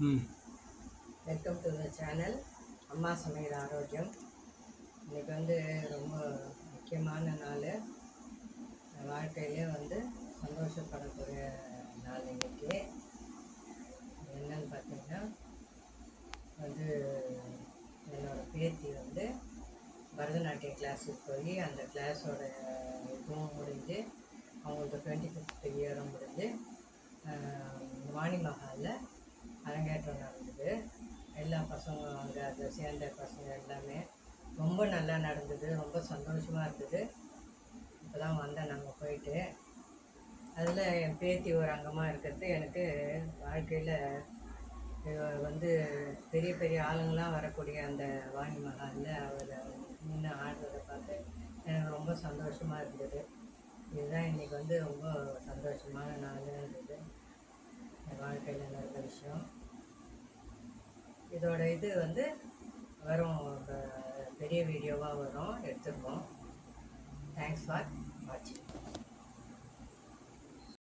Welcome to the channel அம்மா சமையல் ஆரோக்கியம். இன்னைக்கு வந்து ரொம்ப முக்கியமான நாள். வாழ்க்கையிலே வந்து சந்தோஷப்படக்கூடிய நாள் இன்னைக்கு. என்னன்னு பார்த்தீங்கன்னா வந்து என்னோட பேத்தி வந்து பரதநாட்டிய கிளாஸுக்கு போய் அந்த கிளாஸோட இதுவும் முடிஞ்சு அவங்களுக்கு டுவெண்ட்டி ஃபிஃப்த் இயரும் முடிஞ்சு வாணி மஹாலில் அரங்கேற்றம் நடந்தது. எல்லா பசங்களும் அங்கே அதை சேர்ந்த பசங்க எல்லாமே ரொம்ப நல்லா நடந்தது. ரொம்ப சந்தோஷமாக இருந்தது. இப்போ தான் வந்தேன் நாங்கள் போயிட்டு. அதில் என் பேத்தி ஒரு அங்கமாக இருக்கிறது. எனக்கு வாழ்க்கையில் வந்து பெரிய பெரிய ஆளுங்களாம் வரக்கூடிய அந்த வாணி மகாலில் அவர் நின்று ஆடுறதை பார்த்து எனக்கு ரொம்ப சந்தோஷமாக இருந்தது. இதுதான் இன்றைக்கி வந்து ரொம்ப சந்தோஷமான நாள் இருந்தது என் வாழ்க்கையில் நடந்த விஷயம் இதோட இது வந்து வரும். பெரிய வீடியோவாக வரும். எடுத்துருக்கோம். தேங்க்ஸ் ஃபார் வாட்சிங்